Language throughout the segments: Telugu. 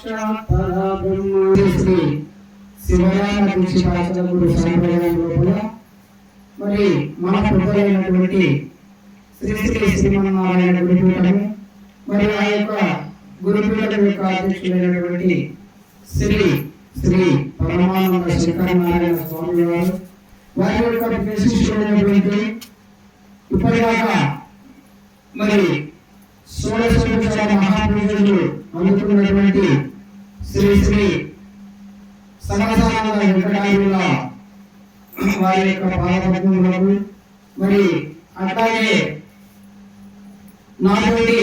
సాక్షాత్ పరబ్రహ్మ శ్రీ శివరామ కృషి పాచకుడు సాంప్రదాయం లోపల మరి మన పెద్దలైనటువంటి శ్రీ శ్రీ శ్రీమన్నారాయణ గురుపీఠము మరి ఆ యొక్క గురుపీఠం యొక్క అధ్యక్షులైనటువంటి శ్రీ శ్రీ పరమానంద శంకరనారాయణ స్వామి వారు వారి యొక్క విశిష్టమైనటువంటి ఇప్పటిదాకా మరి సోడ సంవత్సరాల మహాపురుషులు అందుతున్నటువంటి శ్రీ శ్రీ సమాధానాల వెంకటాయుల వారి యొక్క పాదపద్మములకు మరి అట్లాగే నాతోటి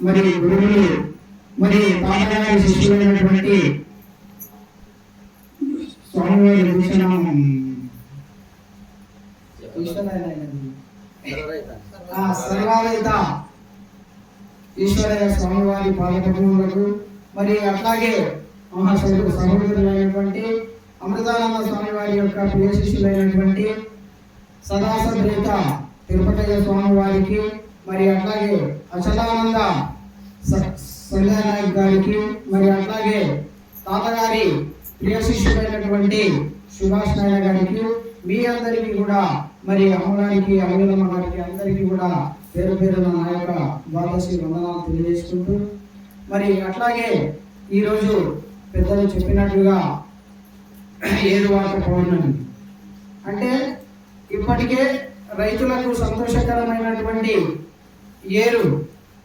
మరి గురువులు మరి తాతగారి శిష్యులైనటువంటి స్వామివారి భూషణం ఆ ఈశ్వరయ్య స్వామివారి పాదపద్మములకు మరి అట్లాగే మహాశైలు సహోదరులైనటువంటి అమృతానంద స్వామి వారి యొక్క ప్రియ శిష్యులైనటువంటి సదాసద్రేత తిరుపతయ్య స్వామి వారికి మరి అట్లాగే అచలానంద సంధ్యానాయక్ గారికి మరి అట్లాగే తాతగారి ప్రియ శిష్యులైనటువంటి సుభాష్ నాయక్ గారికి మీ అందరికీ కూడా మరి అమ్మగారికి అమలమ్మ గారికి అందరికీ కూడా పేరు పేరున నా యొక్క ద్వాదశి వందనాలు తెలియజేసుకుంటూ మరి అట్లాగే ఈరోజు పెద్దలు చెప్పినట్లుగా ఏరువాక పౌర్ణమి. అంటే ఇప్పటికే రైతులకు సంతోషకరమైనటువంటి ఏరు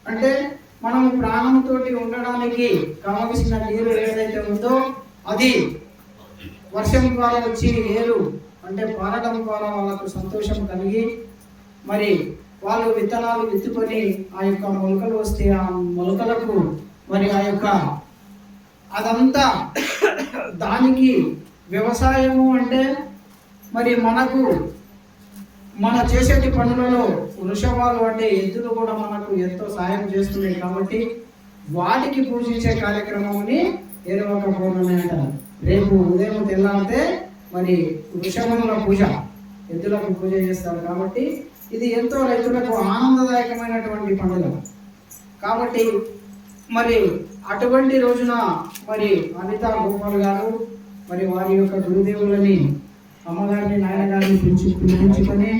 అంటే మనం ప్రాణంతో ఉండడానికి కావలసిన నీరు ఏదైతే ఉందో అది వర్షం ద్వారా వచ్చి ఏరు అంటే పారడం ద్వారా వాళ్ళకు సంతోషం కలిగి మరి వాళ్ళు విత్తనాలు విత్తుకొని ఆ యొక్క మొలకలు వస్తే ఆ మొలకలకు మరి ఆ యొక్క అదంతా దానికి వ్యవసాయము అంటే మరి మనకు మన చేసేటి పనులలో వృషభాలు అంటే ఎద్దులు కూడా మనకు ఎంతో సాయం చేస్తున్నాయి కాబట్టి వాటికి పూజించే కార్యక్రమంని ఏరవక పౌర్ణమి అంటారు. రేపు ఉదయం తెల్లారితే మరి వృషభముల పూజ ఎద్దులకు పూజ చేస్తారు కాబట్టి ఇది ఎంతో రైతులకు ఆనందదాయకమైనటువంటి పండుగ. కాబట్టి మరి అటువంటి రోజున మరి అనితా గోపాల్ గారు మరి వారి యొక్క గురుదేవులని అమ్మగారిని నాయనగారిని పిలిచి పిలిపించుకొని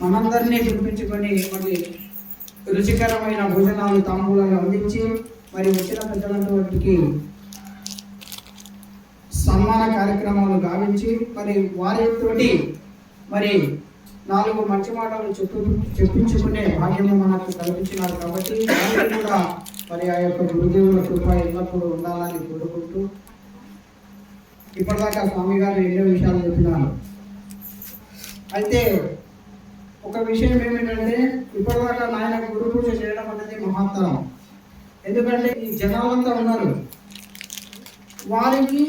మనందరినీ పిలిపించుకొని మరి రుచికరమైన భోజనాలు తాంబూలాలు అందించి మరి వచ్చిన పెద్దలందరికీ సన్మాన కార్యక్రమాలు గావించి మరి వారితోటి మరి నాలుగు మంచి మాటలు చెప్పు చెప్పించుకునే భాగ్యము మనకు కల్పించినారు కాబట్టి కూడా మరి ఆ యొక్క గురుదేవుల కృప ఎల్లప్పుడూ ఉండాలని కోరుకుంటూ ఇప్పటిదాకా స్వామి గారు ఎన్నో విషయాలు చెప్పినారు. అయితే ఒక విషయం ఏమిటంటే ఇప్పటిదాకా నాయన గురు పూజ చేయడం అనేది మహత్తరం. ఎందుకంటే ఈ జనాలంతా ఉన్నారు. వారికి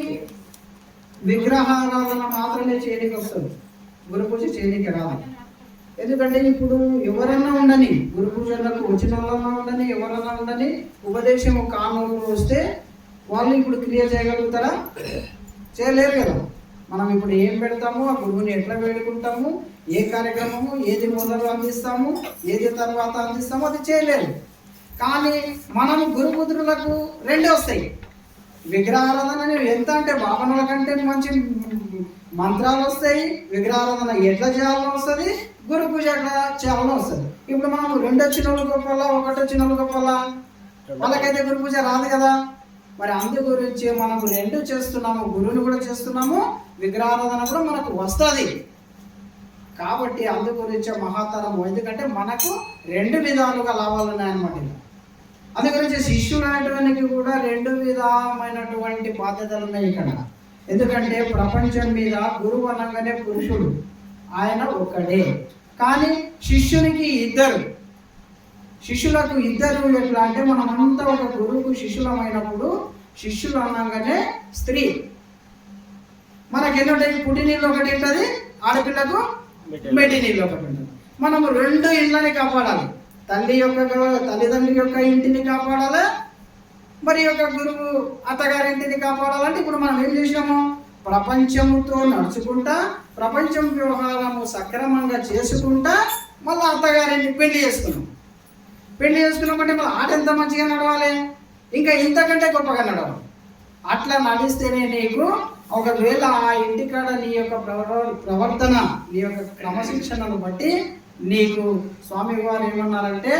విగ్రహారాధన మాత్రమే చేయడానికి వస్తుంది గురు పూజ చేయడానికి రాదు. ఎందుకంటే ఇప్పుడు ఎవరన్నా ఉండని గురు పూజలకు వచ్చిన వాళ్ళన్నా ఉండని ఎవరన్నా ఉండని ఉపదేశం కానూరు వస్తే వాళ్ళు ఇప్పుడు క్రియ చేయగలుగుతారా? చేయలేరు కదా. మనం ఇప్పుడు ఏం పెడతాము ఆ గురువుని ఎట్లా వేడుకుంటాము ఏ కార్యక్రమము ఏది మొదలు అందిస్తాము ఏది తర్వాత అందిస్తాము అది చేయలేరు. కానీ మనం గురుపుత్రులకు రెండే వస్తాయి. విగ్రహారాధన ఎంత అంటే భావనల కంటే మంచి మంత్రాలు వస్తాయి విగ్రహారాధన ఎట్లా చేయాలని వస్తుంది గురు పూజ ఎట్లా చేయాలని వస్తుంది. ఇప్పుడు మనం రెండు వచ్చిన వాళ్ళు గొప్పల ఒకటి వచ్చిన వాళ్ళు వాళ్ళకైతే గురు పూజ రాదు కదా. మరి అందు గురించి మనం రెండు చేస్తున్నాము గురువుని కూడా చేస్తున్నాము విగ్రహారాధన కూడా మనకు వస్తుంది. కాబట్టి అందు గురించి మహాతరము ఎందుకంటే మనకు రెండు విధాలుగా లాభాలు ఉన్నాయన్నమాట అందు గురించి శిష్యులు అనేటువంటి కూడా రెండు విధమైనటువంటి బాధ్యతలు ఉన్నాయి ఇక్కడ. ఎందుకంటే ప్రపంచం మీద గురువు అనగానే పురుషుడు. ఆయన ఒక్కడే. కానీ శిష్యునికి ఇద్దరు. శిష్యులకు ఇద్దరు ఎట్లా అంటే మనమంతా ఒక గురువుకు శిష్యులమైనప్పుడు శిష్యులు అనగానే స్త్రీ. మనకి ఎన్ని పుట్టి నీళ్ళు ఒకటి ఉంటుంది ఆడపిల్లకు మెట్టి నీళ్ళు ఒకటి ఉంటుంది. మనము రెండు ఇళ్ళని కాపాడాలి. తల్లి యొక్క తల్లిదండ్రుల యొక్క ఇంటిని కాపాడాలి? మరి యొక్క గురువు అత్తగారింటిని కాపాడాలంటే ఇప్పుడు మనం ఏం చేసినాము? ప్రపంచముతో నడుచుకుంటా ప్రపంచం వ్యవహారము సక్రమంగా చేసుకుంటా మళ్ళీ అత్తగారిని పెళ్ళి చేసుకున్నాం. పెళ్ళి చేసుకున్నామంటే మళ్ళీ ఆట ఎంత మంచిగా నడవాలి? ఇంకా ఇంతకంటే గొప్పగా నడవాలి. అట్లా నడిస్తేనే నీకు ఒకవేళ ఆ ఇంటికాడ నీ యొక్క ప్రవర్తన నీ యొక్క క్రమశిక్షణను బట్టి నీకు స్వామి వారు ఏమన్నారంటే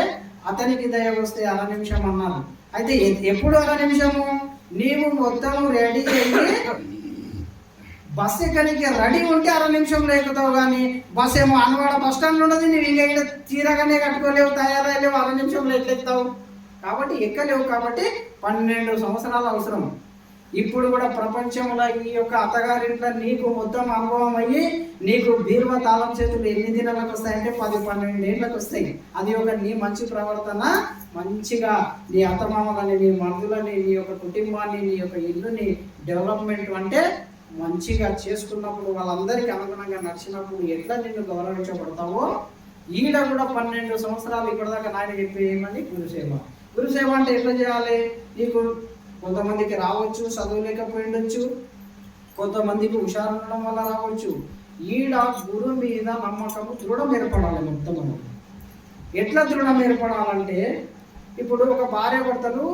అతనికి దయ వస్తే అర నిమిషం అన్నారు. అయితే ఎప్పుడు అర నిమిషము? నీవు మొత్తం రెడీ అయ్యి బస్ ఎక్కడికి రెడీ ఉంటే అర నిమిషంలో ఎక్కుతావు కానీ బస్ ఏమో అనవాడ బస్ స్టాండ్ ఉండదు నువ్వు ఇంకా ఇక్కడ తీరగానే కట్టుకోలేవు తయారయ్యలేవు అర నిమిషంలో ఎట్లా ఎక్కుతావు కాబట్టి ఎక్కలేవు కాబట్టి పన్నెండు సంవత్సరాలు అవసరం. ఇప్పుడు కూడా ప్రపంచంలో ఈ యొక్క అత్తగారింట్లో నీకు మొత్తం అనుభవం అయ్యి నీకు బీరువ తాళం చేతులు ఎన్ని దినాలకు వస్తాయంటే పది పన్నెండు ఏళ్ళకి వస్తాయి. అది ఒక నీ మంచి ప్రవర్తన మంచిగా నీ అత్తమామలని నీ మరుదులని నీ యొక్క కుటుంబాన్ని నీ యొక్క ఇల్లుని డెవలప్మెంట్ అంటే మంచిగా చేసుకున్నప్పుడు వాళ్ళందరికీ అనుగుణంగా నడిచినప్పుడు ఎట్లా నిన్ను గౌరవించబడతావో ఈడ కూడా పన్నెండు సంవత్సరాలు ఇప్పటిదాకా నాయన చెప్పి ఏమని గురుసేవ. గురుసేవ అంటే ఎట్లా చేయాలి? నీకు కొంతమందికి రావచ్చు చదువు లేకపోయిండొచ్చు కొంతమందికి హుషారు ఉండడం వల్ల రావచ్చు. ఈడ గురు మీద నమ్మకము దృఢం ఏర్పడాలి మొత్తం ఎట్లా దృఢం ఏర్పడాలంటే ఇప్పుడు ఒక భార్య భర్తలు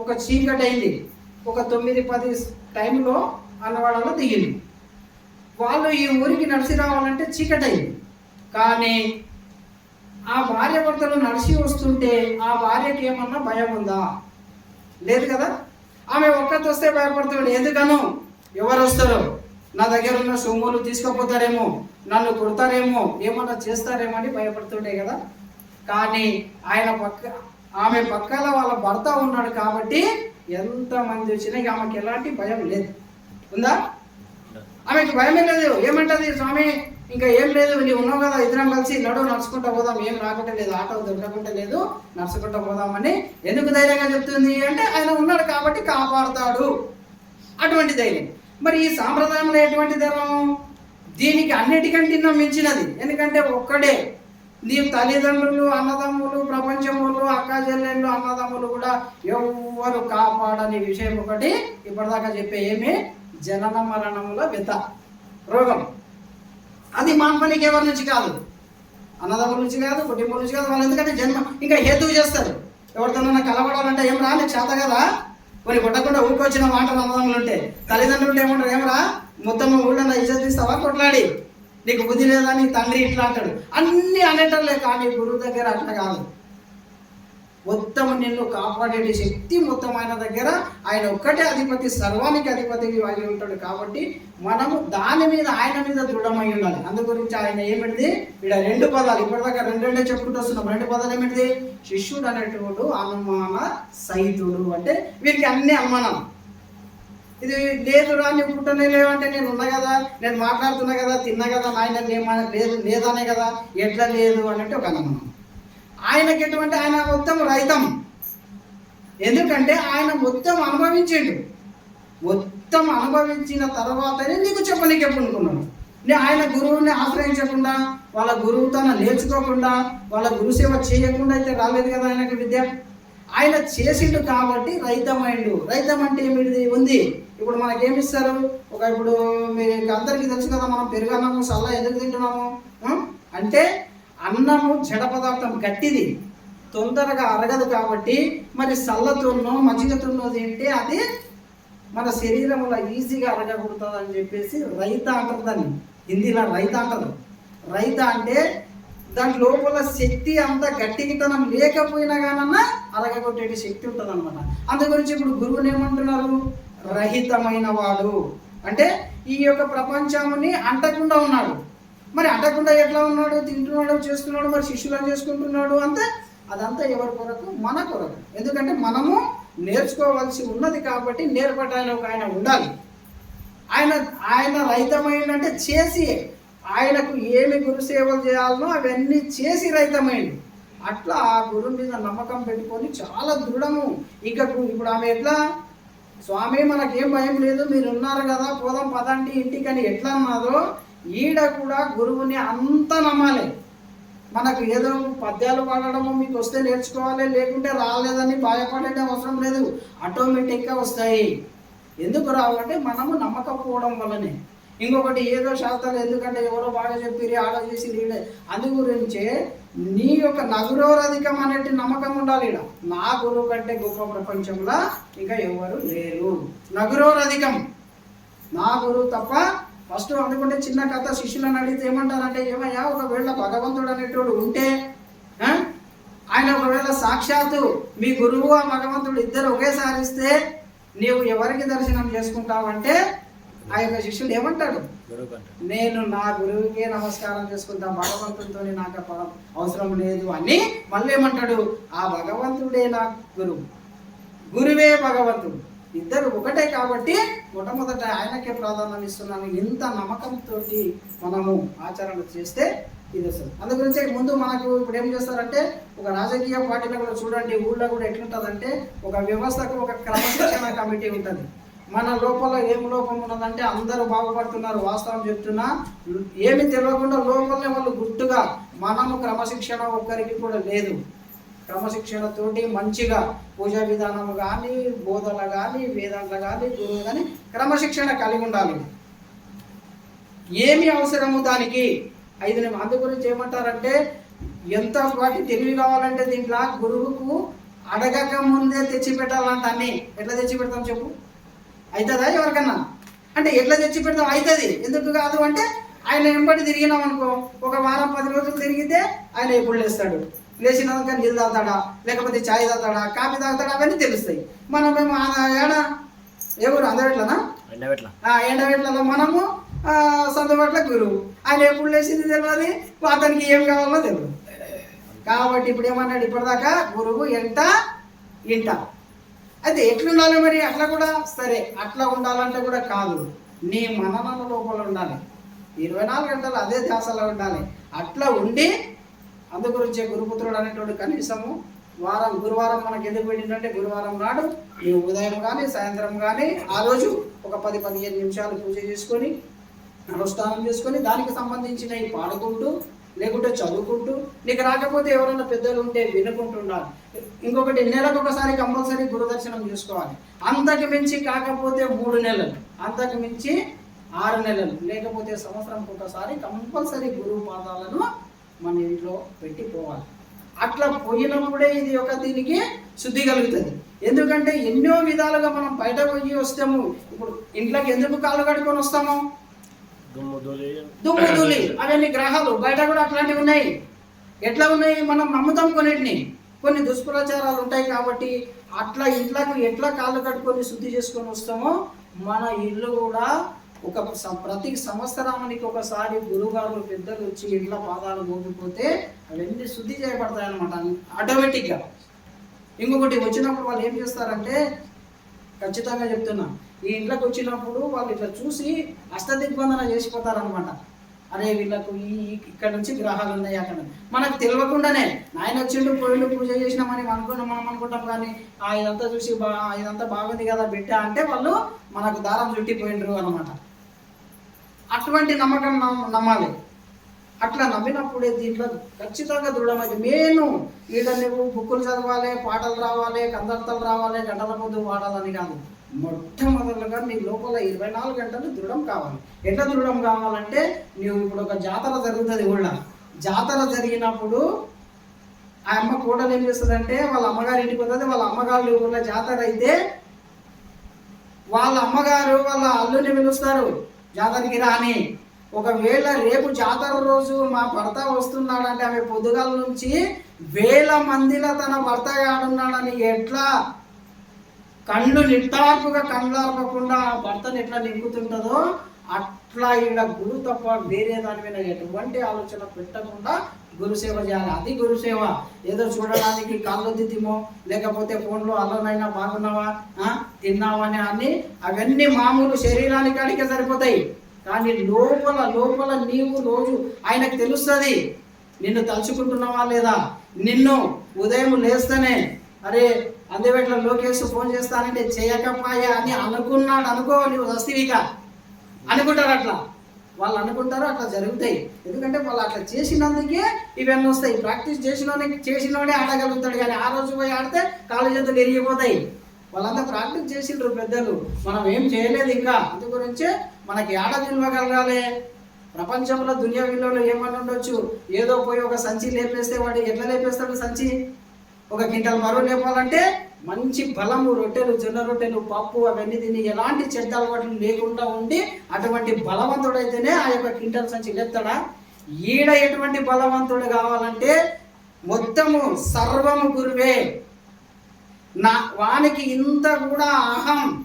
ఒక చీకటి అయింది ఒక తొమ్మిది పది టైంలో అన్నవాడలో దిగింది వాళ్ళు ఈ ఊరికి నడిచి రావాలంటే చీకటి కానీ ఆ భార్య భర్తలు నడిచి వస్తుంటే ఆ భార్యకి ఏమన్నా భయం ఉందా? లేదు కదా? ఆమె ఒక్కటి వస్తే భయపడుతుంది. ఎందుకను? ఎవరు వస్తారు? నా దగ్గర ఉన్న సొమ్ములు తీసుకుపోతారేమో నన్ను కొడతారేమో ఏమన్నా చేస్తారేమో అని భయపడుతుండే కదా? కానీ ఆయన పక్క ఆమె పక్కన వాళ్ళ భర్త ఉన్నాడు కాబట్టి ఎంతమంది వచ్చినా ఆమెకి ఎలాంటి భయం లేదు. ఉందా? ఆమెకి భయమే లేదు. ఏమంటది స్వామి? ఇంకా ఏం లేదు. నీవు ఉన్నావు కదా ఇద్దరం కలిసి నడు నడుచుకుంటా పోదాం. ఏం రాకుండా లేదు. ఆటో దొరకకుండా లేదు. నడుచుకుంటా పోదామని ఎందుకు ధైర్యంగా చెప్తుంది అంటే ఆయన ఉన్నాడు కాబట్టి కాపాడుతాడు. అటువంటి ధైర్యం. మరి ఈ సాంప్రదాయంలో ఎటువంటి ధర్మం? దీనికి అన్నిటికంటే మించినది. ఎందుకంటే ఒక్కడే. నీ తల్లిదండ్రులు అన్నదమ్ములు ప్రపంచములు అక్క చెల్లెళ్ళు అన్నదమ్ములు కూడా ఎవ్వరు కాపాడని విషయం ఒకటి ఇప్పటిదాకా చెప్పే ఏమీ జనన మరణముల వ్యత రోగం. అది మాన్పనికి ఎవరి నుంచి కాదు? అన్నదమ్ముల నుంచి కాదు కుటుంబం నుంచి కాదు వాళ్ళు ఎందుకంటే జన్మ ఇంకా హేతువు చేస్తారు. ఎవరితోనన్నా కలవడాలంటే ఏం రా చేత కదా? కొన్ని కొట్టకుండా ఊరికొచ్చిన మాటలు అన్నదమ్ములు ఉంటే తల్లిదండ్రులు ఏమంటారు? ఏమరా మొత్తం ఊళ్ళో ఇజ్జత్ తీస్తావా? కొట్లాడి. నీకు బుద్ధి లేదా? నీ తండ్రి ఇట్లా అంటాడు. అన్ని అనేటర్లే కానీ గురువు దగ్గర అట్లా కాదు. మొత్తం నిన్ను కాపాడే శక్తి మొత్తం ఆయన దగ్గర. ఆయన ఒక్కటే అధిపతి సర్వానికి అధిపతి అయి ఉంటాడు కాబట్టి మనము దాని మీద ఆయన మీద దృఢమై ఉండాలి. అందు గురించి ఆయన ఏమిటిది? ఇక్కడ రెండు పదాలు. ఇప్పటిదాకా రెండు రెండే చెప్పుకుంటూ వస్తున్నాం. రెండు పదాలు ఏమిటిది? శిష్యుడు అనేటువంటి అనుమాన సహితుడు. అంటే వీరికి అన్ని అనుమానం ఇది లేదు రా పుట్టనే లేవంటే నేను ఉన్నా కదా నేను మాట్లాడుతున్నా కదా తిన్నా కదా నాయన ఏమన్నా లేదు లేదనే కదా. ఎట్లా లేదు అన్నట్టు ఒక అనుమానం. ఆయనకి ఎటువంటి ఆయన మొత్తం రైతం. ఎందుకంటే ఆయన మొత్తం అనుభవించిండు. మొత్తం అనుభవించిన తర్వాతనే నీకు చెప్పనీకి ఎప్పుడుకున్నాను నేను ఆయన గురువుని ఆశ్రయించకుండా వాళ్ళ గురువుతో నేర్చుకోకుండా వాళ్ళ గురుసేవ చేయకుండా అయితే రాలేదు కదా ఆయనకి విద్య? ఆయన చేసిండు కాబట్టి రైతమైండు. రైతం అంటే ఏమిటి ఉంది. ఇప్పుడు మనకేమిస్తారు? ఒక ఇప్పుడు మీకు అందరికీ తెలుసు కదా మనం పెరుగన్నాము సల్లా ఎందుకు తింటున్నాము? అంటే అన్నము జడ పదార్థం గట్టిది. తొందరగా అరగదు కాబట్టి మరి సల్లతున్నో మజ్జిగతున్నో తింటే అది మన శరీరంలో ఈజీగా అరగకూడదు అని చెప్పేసి రైత అంటారు దాన్ని. హిందీలో రైత అంటారు. రైత అంటే దాని లోపల శక్తి అంత గట్టికితనం లేకపోయినా కానన్నా అరగగొట్టే శక్తి ఉంటుంది అనమాట అందు గురించి ఇప్పుడు గురువుని ఏమంటున్నారు? రహితమైన వాడు. అంటే ఈ యొక్క ప్రపంచముని అంటకుండా ఉన్నాడు. మరి అడగకుండా ఎట్లా ఉన్నాడు? తింటున్నాడు? చేస్తున్నాడు? మరి శిష్యులను చేసుకుంటున్నాడు? అంటే అదంతా ఎవరి కొరకు? మన కొరకు. ఎందుకంటే మనము నేర్చుకోవాల్సి ఉన్నది కాబట్టి నేర్పడానికి ఒక ఆయన ఉండాలి. ఆయన ఆయన రైతమైందంటే చేసి ఆయనకు ఏమి గురు సేవలు చేయాలనో అవన్నీ చేసి రైతమైండు అట్లా ఆ గురువు మీద నమ్మకం పెట్టుకొని చాలా దృఢము. ఇంకా ఇప్పుడు ఆమె ఎట్లా? స్వామి మనకేం భయం లేదు మీరు ఉన్నారు కదా పోదాం పదండి ఇంటికి అని ఎట్లా అన్నదో ఈడ కూడా గురువుని అంత నమ్మాలి. మనకు ఏదో పద్యాలు పాడడము మీకు వస్తే నేర్చుకోవాలి లేకుంటే రాలేదని భయపడే అవసరం లేదు. ఆటోమేటిక్గా వస్తాయి. ఎందుకు రావంటే మనము నమ్మకపోవడం వల్లనే. ఇంకొకటి ఏదో శాస్త్రాలు ఎందుకంటే ఎవరో బాగా చెప్పిరి ఆడ చేసి ఈడ అందు గురించే నీ యొక్క నగురోరధికం అనేటి నమ్మకం ఉండాలి ఈడ. నా గురువు కంటే గొప్ప ప్రపంచంలో ఇంకా ఎవరు లేరు. నగురోరధికం. నా గురువు తప్ప ఫస్ట్ అనుకుంటే చిన్న కథ శిష్యులను అడిగితే ఏమంటారంటే ఏమయ్యా ఒకవేళ భగవంతుడు అనేటోడు ఉంటే? ఆయన ఒకవేళ సాక్షాత్తు మీ గురువు ఆ భగవంతుడు ఇద్దరు ఒకేసారి ఇస్తే నీవు ఎవరికి దర్శనం చేసుకుంటావంటే ఆ యొక్క శిష్యుడు ఏమంటాడు నేను నా గురువుకే నమస్కారం చేసుకుంటా భగవంతుడితో నాకు అవసరం లేదు అని మళ్ళీ ఏమంటాడు ఆ భగవంతుడే నా గురువు. గురువే భగవంతుడు. ఇద్దరు ఒకటే కాబట్టి మొట్టమొదట ఆయనకే ప్రాధాన్యం ఇస్తున్నాను. ఇంత నమ్మకంతో మనము ఆచరణ చేస్తే ఇది వస్తుంది. అందు గురించి ముందు మనకు ఇప్పుడు ఏం చేస్తారంటే ఒక రాజకీయ పార్టీలో కూడా చూడండి ఊళ్ళో కూడా ఎట్లుంటుందంటే ఒక వ్యవస్థకు ఒక క్రమశిక్షణ కమిటీ ఉంటుంది. మన లోపల ఏం లోపం ఉన్నదంటే అందరూ బాగుపడుతున్నారు వాస్తవం చెప్తున్నా. ఏమి తెలియకుండా లోపలనే వాళ్ళు గుర్తుగా మనము క్రమశిక్షణ ఒక్కరికి కూడా లేదు. క్రమశిక్షణతోటి మంచిగా పూజా విధానం కానీ బోధన కానీ వేదాంతలు కానీ గురువు కానీ క్రమశిక్షణ కలిగి ఉండాలి. ఏమి అవసరము దానికి? ఐదు నిమిషం అందు గురించి ఏమంటారంటే ఎంత వాటి తెలివి కావాలంటే దీంట్లో గురువుకు అడగక ముందే తెచ్చిపెట్టాలంట అన్నీ అన్ని. ఎట్లా తెచ్చిపెడతాం చెప్పు? అవుతుందా ఎవరికన్నా? అంటే ఎట్లా తెచ్చిపెడతాం అవుతుంది ఎందుకు కాదు అంటే ఆయన వెంబడి తిరిగినాం అనుకో ఒక వారం పది రోజులు తిరిగితే ఆయన ఎప్పుడు లేస్తాడు? లేచినాక నీళ్ళు తాగుతాడా? లేకపోతే చాయ్ తాగుతాడా? కాఫీ తాగుతాడా? అవన్నీ తెలుస్తాయి. మనం మేము ఏడ ఎవరు? అందరిట్లనా? ఎండబెట్ల. ఆ ఎండగట్లలో మనము ఆ, సందుబాట్ల గురువు ఆయన ఎప్పుడు లేచింది తెలియదు అతనికి ఏం కావాలో తెలియదు కాబట్టి ఇప్పుడు ఏమన్నాడు? ఇప్పటిదాకా గురువు ఎంట ఇంట. అయితే ఎట్లుండాలి మరి? అట్లా కూడా సరే. అట్లా ఉండాలంటే కూడా కాదు. నీ మననల లోపల ఉండాలి. ఇరవై నాలుగు గంటలు అదే ధ్యాసలో ఉండాలి. అట్లా ఉండి అందుగురించే గురుపుత్రుడు అనేటువంటి కనీసము వారం గురువారం మనకి ఎందుకు పెట్టిందంటే గురువారం నాడు నీవు ఉదయం కానీ సాయంత్రం కానీ ఆ రోజు ఒక పది పదిహేను నిమిషాలు పూజ చేసుకొని అనుష్ఠానం చేసుకొని దానికి సంబంధించినవి పాడుకుంటూ లేకుంటే చదువుకుంటూ నీకు రాకపోతే ఎవరైనా పెద్దలు ఉంటే వినుకుంటూ ఇంకొకటి నెలకు ఒకసారి కంపల్సరీ గురుదర్శనం చేసుకోవాలి. అంతకు మించి కాకపోతే మూడు నెలలు. అంతకు మించి ఆరు నెలలు. లేకపోతే సంవత్సరంకి ఒకసారి కంపల్సరీ గురువు పాదాలను మన ఇంట్లో పెట్టి పోవాలి. అట్లా పోయినప్పుడే ఇది ఒక దీనికి శుద్ధి కలుగుతుంది. ఎందుకంటే ఎన్నో విధాలుగా మనం బయట పోయి వస్తాము. ఇప్పుడు ఇంట్లోకి ఎందుకు కాళ్ళు కడుక్కొని వస్తాము? దుమ్ము ధూళి. అవన్నీ గ్రహాలు. బయట కూడా అట్లాంటివి ఉన్నాయి. ఎట్లా ఉన్నాయి? మనం నమ్ముతాం కొన్నిటిని. కొన్ని దుష్ప్రచారాలు ఉంటాయి కాబట్టి అట్లా ఇంట్లోకి ఎట్లా కాళ్ళు కట్టుకొని శుద్ధి చేసుకొని వస్తామో మన ఇల్లు కూడా ఒక ప్రతి సంవత్సరానికి ఒకసారి గురుగారు పెద్దలు వచ్చి ఇంట్లో పాదాలు మోగిపోతే అవన్నీ శుద్ధి చేయబడతాయి అనమాట ఆటోమేటిక్గా. ఇంకొకటి వచ్చినప్పుడు వాళ్ళు ఏం చేస్తారంటే ఖచ్చితంగా చెప్తున్నా ఈ ఇంట్లోకి వచ్చినప్పుడు వాళ్ళు ఇట్లా చూసి అష్టదిగ్బంధన చేసిపోతారనమాట అరే వీళ్ళకు ఈ ఇక్కడ నుంచి గ్రహాలు ఉన్నాయి అక్కడ. మనకు తెలియకుండానే ఆయన వచ్చిండు పోయిండు పూజ చేసినామని అనుకున్నాం మనం అనుకుంటాం కానీ ఆ ఇదంతా చూసి బా ఇదంతా బాగుంది కదా బిడ్డ అంటే వాళ్ళు మనకు దారం చుట్టిపోయిండ్రు అనమాట అటువంటి నమ్మకం నమ్మ- నమ్మాలి. అట్లా నమ్మినప్పుడే దీంట్లో ఖచ్చితంగా దృఢమైంది మెయిన్ ఈడ నువ్వు బుక్కులు చదవాలి పాటలు రావాలి కందర్తలు రావాలి గంటల ముందు పాడాలని కాదు. మొట్టమొదలుగా నీ లోపల ఇరవై నాలుగు గంటలు దృఢం కావాలి. ఎట్లా దృఢం కావాలంటే నీవు ఇప్పుడు ఒక జాతర జరుగుతుంది ఊళ్ళో. జాతర జరిగినప్పుడు ఆ అమ్మ కోడలు ఏం చేస్తుందంటే వాళ్ళ అమ్మగారి ఇంటికి వస్తుంది వాళ్ళ అమ్మగారు ఊళ్ళో జాతర అయితే వాళ్ళ అమ్మగారు వాళ్ళ అల్లుని పిలుస్తారు. జాతరకి రాని. ఒకవేళ రేపు జాతర రోజు మా భర్త వస్తున్నాడంటే ఆమె పొద్దుగాల నుంచి వేల మందిలో తన భర్త ఆడున్నాడని ఎట్లా? కళ్ళు నిట్టార్పుగా కళ్ళార్పకుండా ఆ భర్తను ఎట్లా నింపుతుంటుందో అట్లా ఇలా గురు తప్ప వేరే దాని మీద ఎటువంటి ఆలోచన పెట్టకుండా గురుసేవ చేయాలి. అది గురుసేవ. ఏదో చూడడానికి కాళ్ళు దిద్దిమో లేకపోతే ఫోన్లో అల్లమైనా బాగున్నావా? తిన్నావా అని అన్ని అవన్నీ మామూలు శరీరానికానికే సరిపోతాయి. కానీ లోపల లోపల నీవు రోజు ఆయనకు తెలుస్తుంది. నిన్ను తలుచుకుంటున్నావా లేదా? నిన్ను ఉదయం లేస్తేనే అరే అందువేట్ల లోకేష్ ఫోన్ చేస్తానంటే చేయకపోయా అని అనుకున్నాడు అనుకో నువ్వు వస్తివిగా అనుకుంటారు అట్లా. వాళ్ళు అనుకుంటారు అట్లా జరుగుతాయి. ఎందుకంటే వాళ్ళు అట్లా చేసినందుకే ఇవన్నీ వస్తాయి. ప్రాక్టీస్ చేసిన చేసినోడే ఆడగలుగుతాడు కానీ ఆ రోజు పోయి ఆడితే కాళ్ళు చేతులు ఎరిగిపోతాయి వాళ్ళంతా ప్రాక్టీస్ చేసిండ్రు పెద్దలు. మనం ఏం చేయలేదు ఇంకా. అందు గురించే మనకి ఆడ నిల్వగలగాలి ప్రపంచంలో దునియా విలువలు ఏమన్నా ఉండొచ్చు. ఏదో పోయి ఒక సంచి లేపేస్తే వాడు ఎట్లా లేపేస్తాడు సంచి? ఒక క్వింటల్ బరువు లేపాలంటే మంచి బలము రొట్టెలు జొన్న రొట్టెలు పప్పు అవన్నీ తిని ఎలాంటి చెడ్డ అలవాట్లు లేకుండా ఉండి అటువంటి బలవంతుడైతేనే ఆ యొక్క క్వింటల్ సంచి లేపుతాడా? ఈడ ఎటువంటి బలవంతుడు కావాలంటే మొత్తము సర్వము గురువే. నా వానికి ఇంత కూడా అహం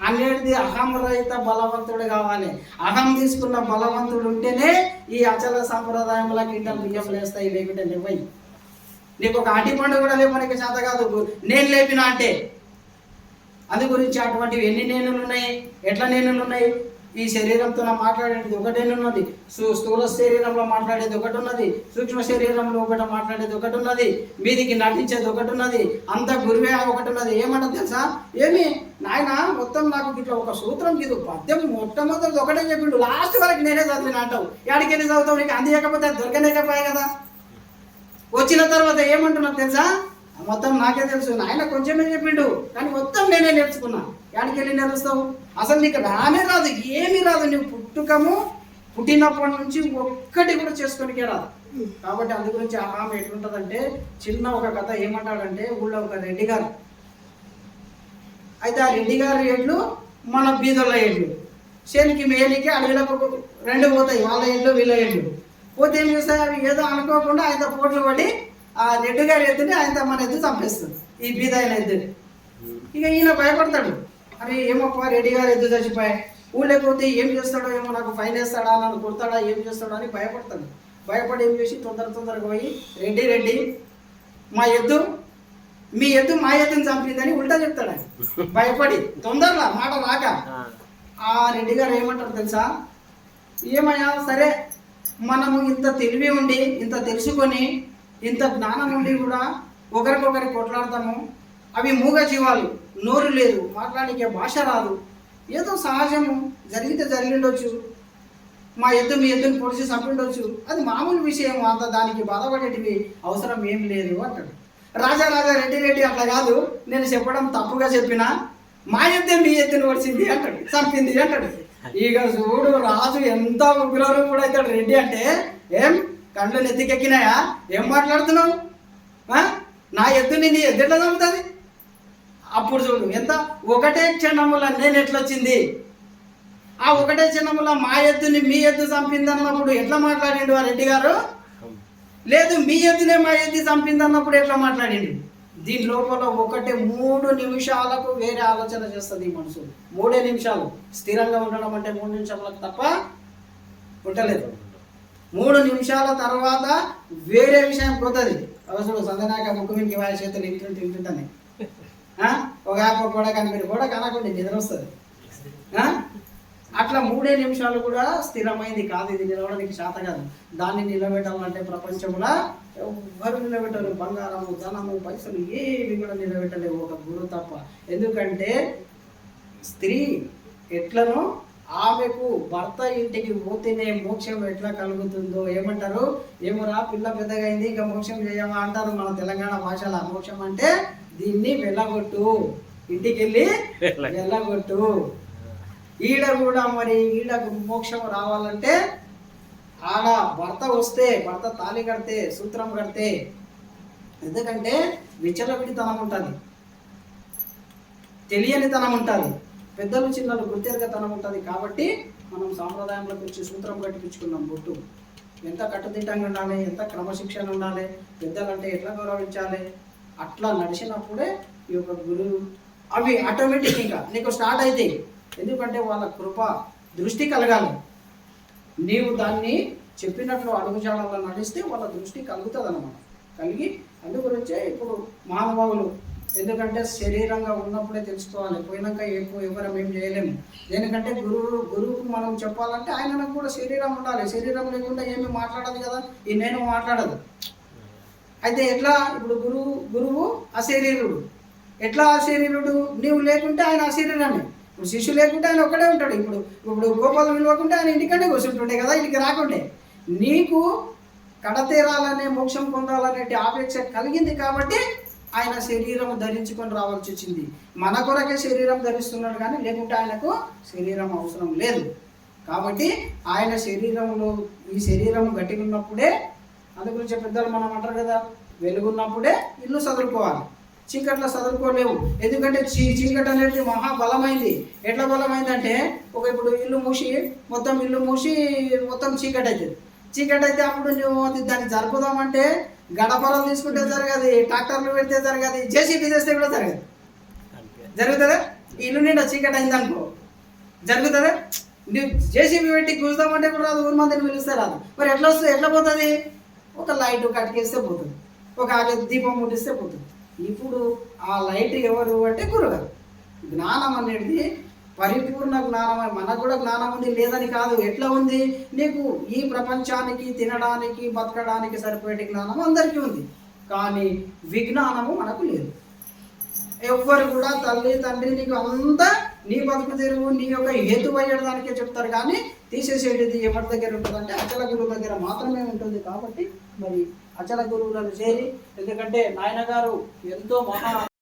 అనేది అహం రహిత బలవంతుడు కావాలి. అహం తీసుకున్న బలవంతుడు ఉంటేనే ఈ అచల సంప్రదాయంలో కింటలు బియ్యం లేస్తాయి లేకుంటే లేవయి నీకు ఒక అటి పండు కూడా లేవు మనకి చేత కాదు. నేను లేపినా అంటే? అందు గురించి అటువంటివి ఎన్ని నేనులు ఉన్నాయి ఎట్లా నేనులు ఉన్నాయి ఈ శరీరంతో మాట్లాడేది ఒకటే ఉన్నది స్థూల శరీరంలో మాట్లాడేది ఒకటి ఉన్నది సూక్ష్మ శరీరంలో ఒకటి మాట్లాడేది ఒకటి ఉన్నది మీదికి నటించేది ఒకటి ఉన్నది అంత గురువే ఒకటి ఉన్నది ఏమంటది తెలుసా? ఏమి? నాయన మొత్తం నాకు ఇట్లా ఒక సూత్రం ఇది. పద్యం మొట్టమొదటి ఒకటే చెప్పిండు. లాస్ట్ వరకు నేనే చదివిన అంటావు. ఎక్కడికి వెళ్ళి చదువుతావు నీకు? అందియకపోతే దొరకలేకపోయాయి కదా? వచ్చిన తర్వాత ఏమంటున్నా తెలుసా? మొత్తం నాకే తెలుసు. ఆయన కొంచెమే చెప్పిండు. కానీ మొత్తం నేనే నేర్చుకున్నా. ఎక్కడికి వెళ్ళి నేర్చుతావు అసలు నీకు రానే రాదు. ఏమీ రాదు. నువ్వు పుట్టుకము పుట్టినప్పటి నుంచి ఒక్కటి కూడా చేసుకోనికే రాదు. కాబట్టి అందు గురించి ఆమె ఎట్లుంటుందంటే చిన్న ఒక కథ ఏమంటాడంటే ఊళ్ళో ఒక రెడ్డి గారు. అయితే ఆ రెడ్డి గారి ఎడ్లు మన బీదల ఎడ్లు శనికి మేలికి అడవిలకు రెండు పోతాయి. వాళ్ళ ఎడ్లు వీళ్ళ ఎడ్లు పోతే ఏం చేస్తాయి? అవి ఏదో అనుకోకుండా ఆయన పోట్లు పడి ఆ రెడ్డి గారి ఎద్దుని ఆయన మన ఎద్దు చంపేస్తుంది. ఈ బీద ఆయన ఎద్దు ఇక ఈయన భయపడతాడు. అరే ఏమప్ప రెడ్డి గారు ఎద్దు చచ్చిపోయాయి? ఊళ్ళోకి పోతే ఏం చేస్తాడో ఏమో నాకు ఫైన్ వేస్తాడా నన్ను కొడతాడా ఏం చేస్తాడో అని భయపడతాడు. భయపడి ఏం చేసి తొందర తొందరగా పోయి రెడ్డి రెడ్డి మా ఎద్దు మీ ఎద్దు మా ఎద్దుని చంపిందని ఉల్టా చెప్తాడు భయపడి తొందరలా మాట రాక. ఆ రెడ్డి గారు ఏమంటారు తెలుసా? ఏమయ్యా సరే మనము ఇంత తెలివి ఉండి ఇంత తెలుసుకొని ఇంత జ్ఞానం ఉండి కూడా ఒకరికొకరి కొట్లాడతాము. అవి మూగ జీవాలు నోరు లేదు మాట్లాడికే భాష రాదు. ఏదో సహజము జరిగితే జరిగిండొచ్చు. మా ఎద్దు మీ ఎద్దుని పొడిచి చంపిండొచ్చు. అది మామూలు విషయం అంత దానికి బాధపడేటివి అవసరం ఏం లేదు అంటాడు. రాజా రాజా రెడ్డి రెడ్డి అట్లా కాదు నేను చెప్పడం తప్పుగా చెప్పినా మా ఎద్దే మీ ఎద్దుని పొడిచింది అంటాడు చంపింది అంటాడు. ఇక చూడు రాజు ఎంత ఉగ్రరూపుడు అవుతాడు రెడ్డి అంటే ఏం? కళ్ళు నెత్తికెక్కినాయా? ఏం మాట్లాడుతున్నావు? ఆ? నా ఎద్దుని నీ ఎద్దు ఎట్లా చంపుతుంది? అప్పుడు చూడు ఎంత? ఒకటే క్షణముల నేను ఎట్లొచ్చింది? ఆ ఒకటే క్షణముల మా ఎద్దుని మీ ఎద్దు చంపింది అన్నప్పుడు ఎట్లా మాట్లాడిండు ఆ రెడ్డి గారు? లేదు మీ ఎద్దునే మా ఎద్దు చంపింది అన్నప్పుడు ఎట్లా మాట్లాడిండు? దీని లోపల ఒకటే మూడు నిమిషాలకు వేరే ఆలోచన చేస్తుంది ఈ మనసు మూడే నిమిషాలు. స్థిరంగా ఉండడం అంటే మూడు నిమిషాలకు తప్ప ఉండలేదు. మూడు నిమిషాల తర్వాత వేరే విషయం పోతుంది. అవసరం సందనాక ముక్కు మీకు వారి చేతులు ఇంటి తింటుంటానే. ఒక యాప్ కూడా కనిపెట్టి కూడా కనకుండా నిద్ర వస్తుంది. అట్లా మూడే నిమిషాలు కూడా స్థిరమైంది కాదు. ఇది నిలవడానికి శాత కాదు. దాన్ని నిలబెట్టాలంటే ప్రపంచంలో ఎవ్వరు నిలబెట్టరు. బంగారము ధనము పైసలు ఏవి కూడా నిలబెట్టలేవు ఒక గురువు తప్ప. ఎందుకంటే స్త్రీ ఎట్లను ఆమెకు భర్త ఇంటికి పోతేనే మోక్షం ఎట్లా కలుగుతుందో ఏమంటారు? ఏమోరా పిల్ల పెద్దగా అయింది ఇంకా మోక్షం చేయమా అంటారు మన తెలంగాణ భాషలో మోక్షం అంటే దీన్ని వెళ్ళగొట్టు. ఇంటికి వెళ్ళి వెళ్ళగొట్టు. ఈడ కూడా మరి ఈడకు మోక్షం రావాలంటే ఆడ భర్త వస్తే భర్త తాళి కడితే సూత్రం కడితే ఎందుకంటే విచలవిడితనం ఉంటుంది. తెలియనితనం ఉంటుంది. పెద్దలు చిన్నలు గుర్తెరగతనం ఉంటుంది కాబట్టి మనం సాంప్రదాయంలో వచ్చి సూత్రం కట్టించుకున్నాం బొట్టు. ఎంత కట్టుదిట్టంగా ఉండాలి ఎంత క్రమశిక్షణ ఉండాలి పెద్దలంటే ఎట్లా గౌరవించాలి? అట్లా నడిచినప్పుడే ఈ యొక్క గురువు అవి ఆటోమేటిక్ ఇంకా నీకు స్టార్ట్ అవుతాయి ఎందుకంటే వాళ్ళ కృప దృష్టి కలగాలి. నీవు దాన్ని చెప్పినట్లు అడుగుజాడల్లో నడిస్తే వాళ్ళ దృష్టి కలుగుతుంది అనమాట కలిగి అందుగురించే ఇప్పుడు మహానుభావులు ఎందుకంటే శరీరంగా ఉన్నప్పుడే తెలుసుకోవాలి. పోయినాక ఎక్కువ ఎవరం ఏం చేయలేము. దేనికంటే గురువు గురువుకు మనం చెప్పాలంటే ఆయనకు కూడా శరీరం ఉండాలి. శరీరం లేకుండా ఏమీ మాట్లాడదు కదా? ఈ నేను మాట్లాడదు. అయితే ఎట్లా? ఇప్పుడు గురువు గురువు అశరీరుడు. ఎట్లా అశరీరుడు? నీవు లేకుంటే ఆయన అశరీరమే. ఇప్పుడు శిష్యు లేకుంటే ఆయన ఒక్కడే ఉంటాడు. ఇప్పుడు ఇప్పుడు గోపాలం విలువకుంటే ఆయన ఇంటికంటే కూర్చుంటుండే కదా ఇంటికి రాకుండే నీకు కడతీరాలనే మోక్షం పొందాలనే ఆపేక్ష కలిగింది కాబట్టి ఆయన శరీరం ధరించుకొని రావాల్సి వచ్చింది. మన కొరకే శరీరం ధరిస్తున్నాడు కానీ లేకుంటే ఆయనకు శరీరం అవసరం లేదు. కాబట్టి ఆయన శరీరంలో ఈ శరీరం గట్టిగా ఉన్నప్పుడే అందు గురించి పెద్దలు మనం అంటారు కదా వెలుగున్నప్పుడే ఇల్లు చదువుకోవాలి చీకట్లో చదువుకోలేవు ఎందుకంటే చీ చీకటి అనేది మహాబలమైంది ఎట్లా బలమైందంటే ఒక ఇప్పుడు ఇల్లు మూసి మొత్తం ఇల్లు మూసి మొత్తం చీకటి అవుతుంది చీకటి అయితే అప్పుడు నువ్వు దాన్ని జరుపుదామంటే గడపరలు తీసుకుంటే జరగదు ట్రాక్టర్లు పెడితే జరగదు జేసీబీ చేస్తే కూడా జరగదు. జరుగుతుందా? ఇల్లు నిండా చీకటి అయింది అనుకో. జరుగుతుందా? నువ్వు జేసీబీ పెట్టి కూర్చుదామంటే కూడా రాదు ఊరి మందిని పిలిస్తే రాదు. మరి ఎట్లా వస్తుంది? ఎట్లా పోతుంది? ఒక లైట్ కట్కేస్తే పోతుంది. ఒక దీపం ముట్టిస్తే పోతుంది. ఇప్పుడు ఆ లైట్ ఎవరు అంటే గురుగారు. జ్ఞానం అనేది పరిపూర్ణ జ్ఞానం మనకు కూడా జ్ఞానం ఉంది లేదని కాదు. ఎట్లా ఉంది? నీకు ఈ ప్రపంచానికి తినడానికి బతకడానికి సరిపోయే జ్ఞానం అందరికీ ఉంది. కానీ విజ్ఞానము మనకు లేదు. ఎవ్వరు కూడా తల్లి తండ్రి నీకు అంతా నీ బతుకు తెరువు నీ యొక్క హేతు అయ్యడానికే చెప్తారు. కానీ తీసేసేటిది ఎవరి దగ్గర ఉంటుందంటే అచల గురువు దగ్గర మాత్రమే ఉంటుంది కాబట్టి మరి అచల గురువులను చేరి ఎందుకంటే నాయన గారు ఎంతో మహా